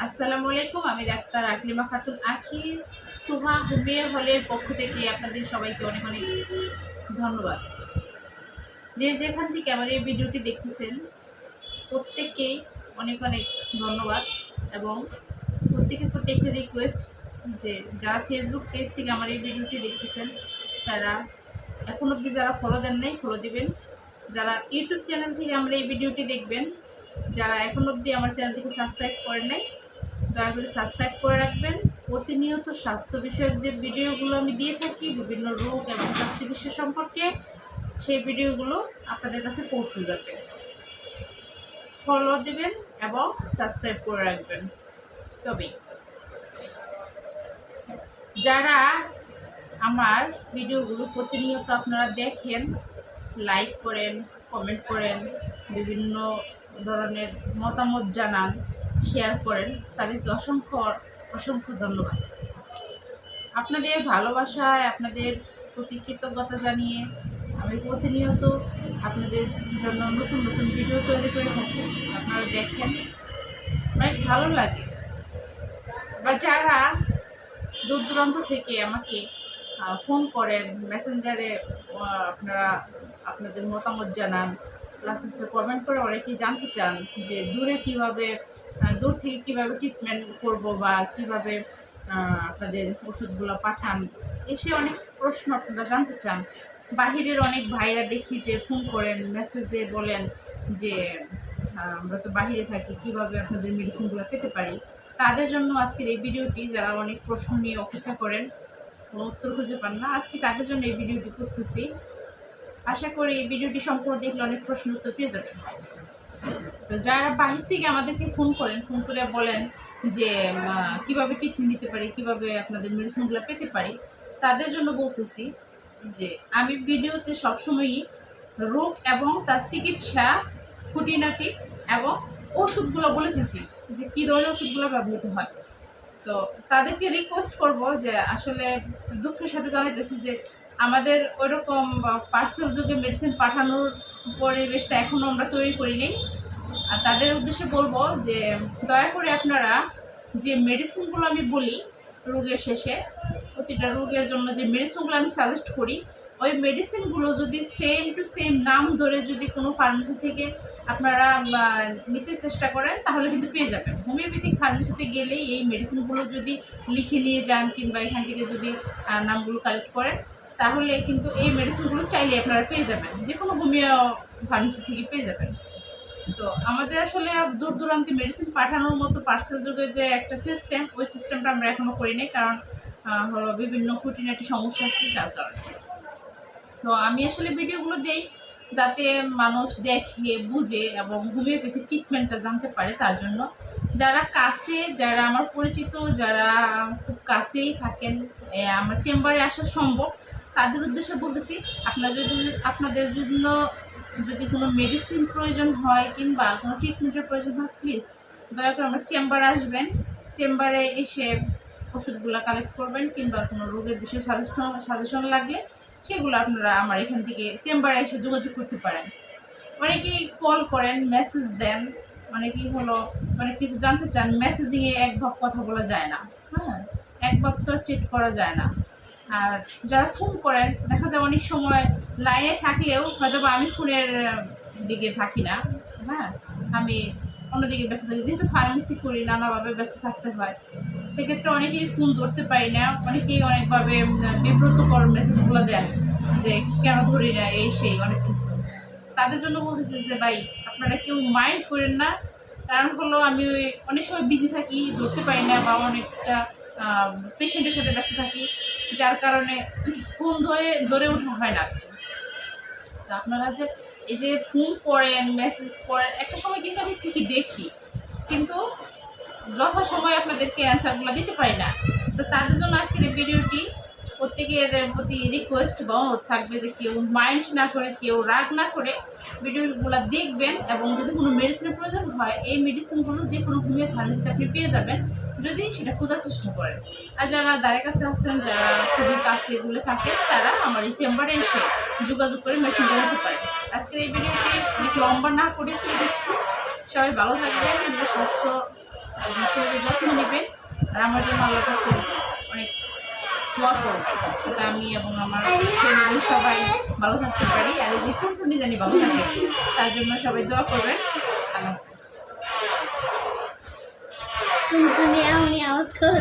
আসসালামু আলাইকুম, আমি ডাক্তার আকলিমা খাতুন আখি তুহা হোমিও হলের পক্ষ থেকে আপনাদের সবাইকে অনেক অনেক ধন্যবাদ। যে যেখান থেকে আমার এই ভিডিওটি দেখতেছেন প্রত্যেককেই অনেক অনেক ধন্যবাদ এবং প্রত্যেকের প্রতি একটা রিকোয়েস্ট যে যারা ফেসবুক পেজ থেকে আমার এই ভিডিওটি দেখতেছেন, তারা এখন অবধি যারা ফলো দেন নাই ফলো দিবেন। যারা ইউটিউব চ্যানেল থেকে আমরা এই ভিডিওটি দেখবেন, যারা এখন অবধি আমার চ্যানেলটিকে সাবস্ক্রাইব করেন নাই দয়া করে সাবস্ক্রাইব করে রাখবেন। প্রতিনিয়ত স্বাস্থ্য বিষয়ক যে ভিডিওগুলো আমি দিয়ে থাকি, বিভিন্ন রোগ এবং তার চিকিৎসা সম্পর্কে, সেই ভিডিওগুলো আপনাদের কাছে পৌঁছে যাবে। ফলো দেবেন এবং সাবস্ক্রাইব করে রাখবেন। তবেই। যারা আমার ভিডিওগুলো প্রতিনিয়ত আপনারা দেখেন লাইক করেন কমেন্ট করেন, বিভিন্ন ধরনের মতামত জানান শেয়ার করেন। তাদেরকে অসংখ্য অসংখ্য ধন্যবাদ। আপনাদের ভালোবাসায়, আপনাদের প্রতি কৃতজ্ঞতা জানিয়ে আমি প্রতিনিয়ত আপনাদের জন্য নতুন নতুন ভিডিও তৈরি করে থাকি। আপনারা দেখেন, অনেক ভালো লাগে। বা যারা দূর দূরান্ত থেকে আমাকে ফোন করেন মেসেঞ্জারে আপনারা, আপনাদের মতামত জানান। প্লাস হচ্ছে কমেন্ট করে অনেকেই জানতে চান যে দূরে কীভাবে দূর থেকে কীভাবে ট্রিটমেন্ট করব বা কীভাবে আপনাদের ওষুধগুলো পাঠান, এসে অনেক প্রশ্ন আপনারা জানতে চান। বাহিরের অনেক ভাইরা দেখি যে ফোন করেন মেসেজে বলেন যে আমরা তো বাহিরে থাকি, কীভাবে আপনাদের মেডিসিনগুলো পেতে পারি? তাদের জন্য আজকের এই ভিডিওটি, যারা অনেক প্রশ্ন নিয়ে অপেক্ষা করেন, কোনো উত্তর খুঁজে পান না, আজকে তাদের জন্য এই ভিডিওটি করতেছি। আশা করি ভিডিওটি সম্পূর্ণ দেখলে অনেক প্রশ্ন উত্তর পেয়ে যাবেন। তো যারা বাহির থেকে আমাদেরকে ফোন করেন, ফোন করে বলেন যে কীভাবে ট্রিটমেন্ট নিতে পারি, কীভাবে আপনাদের মেডিসিনগুলো পেতে পারি, তাদের জন্য বলতেছি যে, আমি ভিডিওতে সবসময়ই রোগ এবং তার চিকিৎসা খুঁটিনাটি এবং ওষুধগুলো বলে থাকি যে, কী ধরনের ওষুধগুলো ব্যবহৃত হয়। তো তাদেরকে রিকোয়েস্ট করব যে, আসলে দুঃখের সাথে জানাইতেছি যে আমাদের ওইরকম পার্সেল যুগে মেডিসিন পাঠানোর পরিবেশটা এখনও আমরা তৈরি করিনি আর তাদের উদ্দেশ্যে বলব যে, দয়া করে আপনারা যে মেডিসিনগুলো আমি বলি রোগের শেষে, প্রতিটা রোগের জন্য যে মেডিসিনগুলো আমি সাজেস্ট করি, ওই মেডিসিনগুলো যদি সেম টু সেম নাম ধরে যদি কোনো ফার্মেসি থেকে আপনারা নিতে চেষ্টা করেন, তাহলে কিন্তু পেয়ে যাবেন। হোমিওপ্যাথিক ফার্মেসিতে গেলেই এই মেডিসিনগুলো যদি লিখে নিয়ে যান, কিংবা এখান থেকে যদি নামগুলো কালেক্ট করেন তাহলে কিন্তু এই মেডিসিনগুলো চাইলে আপনারা পেয়ে যাবেন। যে কোনো হোমিও ফার্মেসি থেকে পেয়ে যাবেন। তো আমাদের আসলে দূর দূরান্তে মেডিসিন পাঠানোর মতো পার্সেল যুগের যে একটা সিস্টেম ওই সিস্টেমটা আমরা এখনও করি নাই কারণ হলো বিভিন্ন খুঁটিনাটি সমস্যা আসছে যার কারণে। তো আমি আসলে ভিডিওগুলো দেই যাতে মানুষ দেখে, বুঝে এবং হোমিওপ্যাথি ট্রিটমেন্টটা জানতে পারে তার জন্য। যারা কাছে, যারা আমার পরিচিত, যারা খুব কাছেই থাকেন আমার চেম্বারে আসা সম্ভব। তাদের উদ্দেশ্যে বলতেছি, আপনাদের যদি, আপনাদের জন্য যদি কোনো মেডিসিন প্রয়োজন হয় কিংবা কোনো ট্রিটমেন্টের প্রয়োজন হয় প্লিজ দয়া করে আমার চেম্বারে আসবেন। চেম্বারে এসে ওষুধগুলো কালেক্ট করবেন কিংবা কোনো রোগের বিষয়ে সাজেশন সাজেশন লাগলে সেগুলো আপনারা আমার এখান থেকে চেম্বারে এসে যোগাযোগ করতে পারেন। অনেকেই কল করেন মেসেজ দেন, অনেকেই হলো, অনেক কিছু জানতে চান মেসেজিংয়ে এক ভাব কথা বলা যায় না। হ্যাঁ এক ভাব তো চেক করা যায় না। আর যারা ফোন করেন, দেখা যায় অনেক সময় লাইনে থাকলেও হয়তো বা আমি ফোনের দিকে থাকি না। হ্যাঁ আমি অন্যদিকে ব্যস্ত থাকি। যেহেতু ফার্মেসি করি, নানাভাবে ব্যস্ত থাকতে হয়, সেক্ষেত্রে অনেকেই ফোন ধরতে পারি না। অনেকেই অনেকভাবে বিব্রতকর মেসেজগুলো দেন যে, কেন ধরি না? এই, সেই, অনেক কিছু। তাদের জন্য বলতেছি যে, ভাই, আপনারা কেউ মাইন্ড করেন না। কারণ হলো, আমি অনেক সময় বিজি থাকি, ধরতে পারি না বা অনেকটা পেশেন্টের সাথে ব্যস্ত থাকি। যার কারণে ফোন ধরে ধরে ওঠা হয় না। তো আপনারা যে এই যে ফোন করেন মেসেজ করেন একটা সময় কিন্তু আমি ঠিকই দেখি। কিন্তু যথাসময় আপনাদেরকে অ্যান্সারগুলো দিতে পারি না। তো তাদের জন্য আজকের এই ভিডিওটি প্রত্যেকের প্রতি রিকোয়েস্ট বা অনুরোধ থাকবে যে কেউ মাইন্ড না করে, কেউ রাগ না করে ভিডিওগুলো দেখবেন এবং যদি কোনো মেডিসিনের প্রয়োজন হয়, এই মেডিসিনগুলো যে কোনো হোমিও ফার্মেসিতে আপনি পেয়ে যাবেন যদি সেটা খোঁজার চেষ্টা করেন। আর যারা দ্বারে কাছে আসছেন, যারা খুবই কাছে এগুলো থাকেন তারা আমার এই চেম্বারে এসে যোগাযোগ করে মেশিনটা নিতে পারেন আজকের এই ভিডিওটি অনেক লম্বা না করে ছেড়ে দিচ্ছি। সবাই ভালো থাকবেন, নিজের স্বাস্থ্য এবং শরীরের যত্ন নেবেন। আর আমার জন্য আল্লাহর কাছে অনেক দোয়া আমি এবং আমার ফ্যামিলি সবাই ভালো থাকতে পারি, আর এই যে কোন জানি ভালো থাকে, তার জন্য সবাই দোয়া করবেন। আল্লাহ তুমি আওয়াজ করো